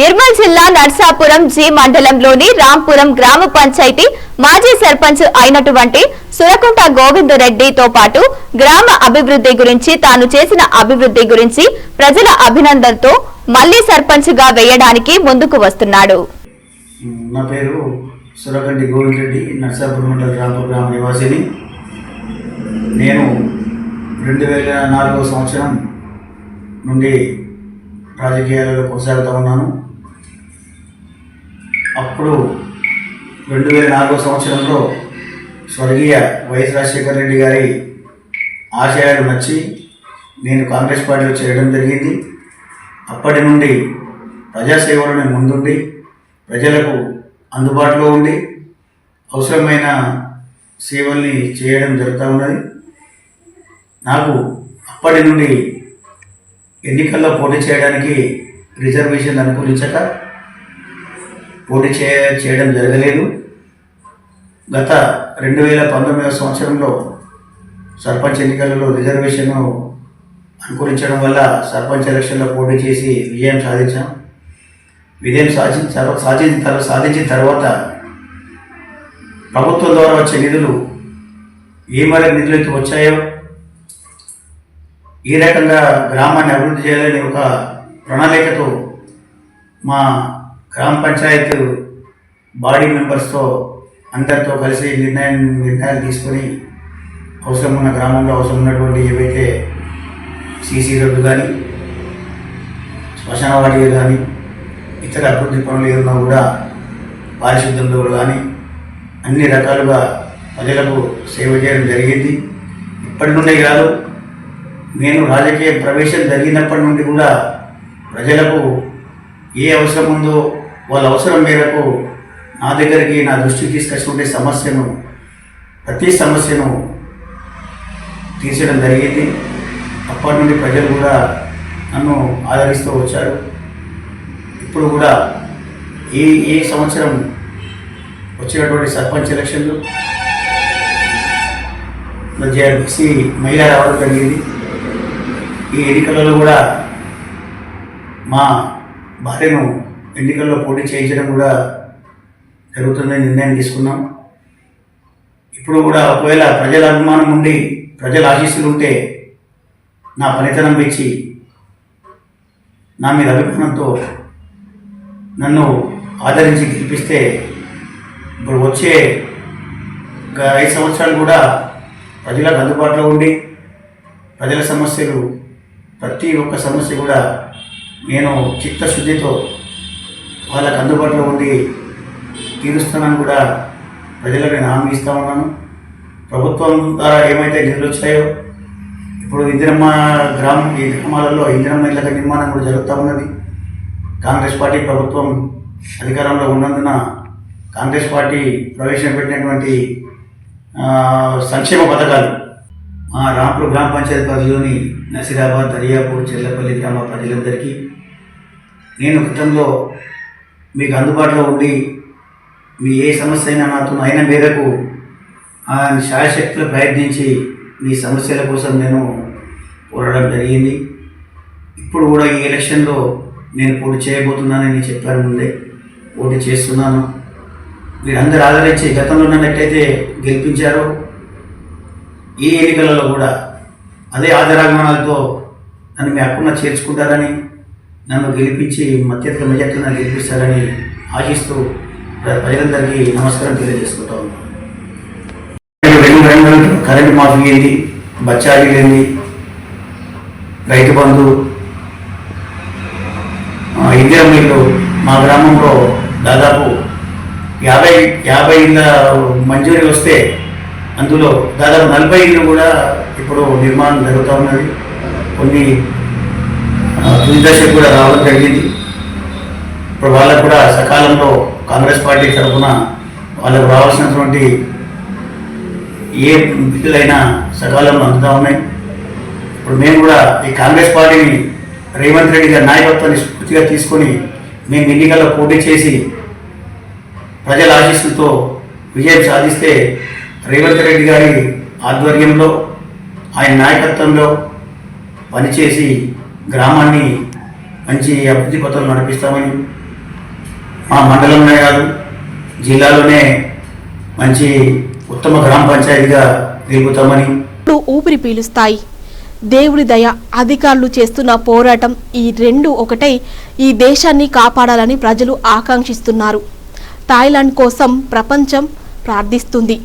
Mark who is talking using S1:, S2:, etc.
S1: నిర్మల్ జిల్లా నర్సాపురం జి మండలంలోని రాంపురం గ్రామ పంచాయతీ మాజీ సర్పంచ్ అయినటువంటి సురకుంట గోవిందరెడ్డితో పాటు గ్రామ అభివృద్ధి గురించి తాను చేసిన అభివృద్ధి గురించి ప్రజల అభినందనతో మళ్ళీ సర్పంచ్గా వేయడానికి ముందుకు వస్తున్నాడు.
S2: నా పేరు నర్సాపురం మండల రాంపూర్ గ్రామ నివాసిని. నేను రెండు వేల సంవత్సరం నుండి రాజకీయాలలో కొనసాగుతూ ఉన్నాను. అప్పుడు రెండు వేల నాలుగో సంవత్సరంలో స్వర్గీయ వైఎస్ రాజశేఖర రెడ్డి గారి ఆశయాలు నచ్చి నేను కాంగ్రెస్ పార్టీలో చేరడం జరిగింది. అప్పటి నుండి ప్రజాసేవలను ముందుండి ప్రజలకు అందుబాటులో ఉండి అవసరమైన సేవల్ని చేయడం జరుగుతూ ఉన్నది. నాకు అప్పటి నుండి ఎన్నికల్లో పోటీ చేయడానికి రిజర్వేషన్ అనుకూలించక పోటీ చే చేయడం జరగలేదు. గత రెండు వేల పంతొమ్మిదవ సంవత్సరంలో సర్పంచ్ ఎన్నికలలో రిజర్వేషన్ అనుకూలించడం వల్ల సర్పంచ్ ఎలక్షన్లో పోటీ చేసి విజయం సాధించాం. విజయం సాధించిన తర్వాత సాధించిన తర్వాత సాధించిన తర్వాత ప్రభుత్వం ద్వారా వచ్చే నిధులు ఏ మేరకు నిధులు అయితే వచ్చాయో ఈ రకంగా గ్రామాన్ని అభివృద్ధి చేయాలని ఒక ప్రణాళికతో మా గ్రామ పంచాయత్ బాడీ మెంబర్స్తో అందరితో కలిసి నిర్ణయం నిర్ణయాలు తీసుకొని అవసరం ఉన్న గ్రామంలో అవసరం ఉన్నటువంటి ఏవైతే సీసీ రోడ్డు కానీ శ్మశాన వాటిలు కానీ ఇతర అభివృద్ధి పనులు ఏమన్నా కూడా పారిశుద్ధ్యంలో కానీ అన్ని రకాలుగా ప్రజలకు సేవ చేయడం జరిగింది. ఇప్పటి నుండే కాదు నేను రాజకీయ ప్రవేశం జరిగినప్పటి నుండి కూడా ప్రజలకు ఏ అవసరం ఉందో వాళ్ళ అవసరం మేరకు నా దగ్గరికి నా దృష్టికి తీసుకొచ్చినటువంటి సమస్యను ప్రతి సమస్యను తీర్చడం జరిగింది. అప్పటి నుండి ప్రజలు కూడా నన్ను ఆదరిస్తూ వచ్చారు. ఇప్పుడు కూడా ఈ ఈ సంవత్సరం వచ్చినటువంటి సర్పంచ్ ఎలక్షన్లు జేఆర్బీసీ మహిళ రావడం జరిగింది. ఈ ఎన్నికలలో కూడా మా భార్యను ఎన్నికల్లో పోటీ చేయించడం కూడా జరుగుతుందని నిర్ణయం తీసుకున్నాం. ఇప్పుడు కూడా ఒకవేళ ప్రజల అభిమానం ఉండి ప్రజల ఆశీస్సులు ఉంటే నా పనితనం ఇచ్చి నా మీద అభిమానంతో నన్ను ఆదరించి గెలిపిస్తే ఇప్పుడు వచ్చే ఒక ఐదు సంవత్సరాలు కూడా ప్రజలకు అందుబాటులో ఉండి ప్రజల సమస్యలు ప్రతి ఒక్క సమస్య కూడా నేను చిత్తశుద్ధితో వాళ్ళకు అందుబాటులో ఉండి తీరుస్తానని కూడా ప్రజలకు నేను హామీ ఉన్నాను. ప్రభుత్వం ద్వారా ఏమైతే నిధులు వచ్చాయో ఇప్పుడు ఇందిరమ్మ గ్రామం ఈ గ్రామాలలో ఇందిరమ్మ ఇళ్ళ నిర్మాణం కూడా జరుగుతూ ఉన్నది. కాంగ్రెస్ పార్టీ ప్రభుత్వం అధికారంలో ఉన్నందున కాంగ్రెస్ పార్టీ ప్రవేశపెట్టినటువంటి సంక్షేమ పథకాలు మా రాంపూర్ గ్రామ పంచాయతీ పరిధిలోని నసిరాబాద్ దర్యాపూర్ చెల్లపల్లి గ్రామ ప్రజలందరికీ నేను గతంలో మీకు అందుబాటులో ఉండి మీ ఏ సమస్య అయినా నాతో అయిన మేరకు ఆ శాయశక్తులు ప్రయత్నించి మీ సమస్యల కోసం నేను పోరాడడం జరిగింది. ఇప్పుడు కూడా ఈ ఎలక్షన్లో నేను పోటీ చేయబోతున్నానని చెప్పాను ముందే పోటీ చేస్తున్నాను. మీరందరూ ఆదరించి గతంలో ఉన్నట్టయితే గెలిపించారు ఈ ఎన్నికలలో కూడా అదే ఆదరాగమనాలతో నన్ను మీ హక్కున చేర్చుకుంటారని నన్ను గెలిపించి మధ్యత్వ మెజార్టీ నన్ను గెలిపిస్తారని ఆశిస్తూ ప్ర- ప్రజలందరికీ నమస్కారం తెలియజేసుకుంటా ఉన్నాను. కరెంటు మాఫీ ఏంది బచ్చాలు ఏంది రైతు బంధు? ఇందిరా మిల్లు మా గ్రామంలో దాదాపు యాభై యాభై ఇళ్ళ మంజూరీ వస్తే అందులో దాదాపు నలభై ఇళ్ళు కూడా ఇప్పుడు నిర్మాణం జరుగుతూ ఉన్నది. కొన్ని ఆ, దశకు కూడా రావడం జరిగింది. ఇప్పుడు వాళ్ళకు కూడా సకాలంలో కాంగ్రెస్ పార్టీ తరఫున వాళ్ళకు రావాల్సినటువంటి ఏ బిల్లులైనా సకాలంలో అందుతూ ఉన్నాయి. ఇప్పుడు మేము కూడా ఈ కాంగ్రెస్ పార్టీని రేవంత్ రెడ్డి గారి నాయకత్వాన్ని స్ఫూర్తిగా తీసుకొని మేము ఎన్నికల్లో పోటీ చేసి ప్రజల ఆశీస్సులతో విజయం సాధిస్తే రేవంత్ రెడ్డి గారి ఆధ్వర్యంలో ఆయన నాయకత్వంలో పనిచేసి గ్రామాన్ని మంచి అభివృద్ధి పథంలో నడిపిస్తామని మా మండలంలో కాదు జిల్లాలోనే మంచి ఉత్తమ గ్రామ పంచాయతీగా నిలుపుతామని.
S3: ఇప్పుడు ఊపిరి పీలుస్తాయి. దేవుడి దయ అధికారులు చేస్తున్న పోరాటం ఈ రెండు ఒకటై ఈ దేశాన్ని కాపాడాలని ప్రజలు ఆకాంక్షిస్తున్నారు. థాయిలాండ్ కోసం ప్రపంచం ప్రార్థిస్తుంది.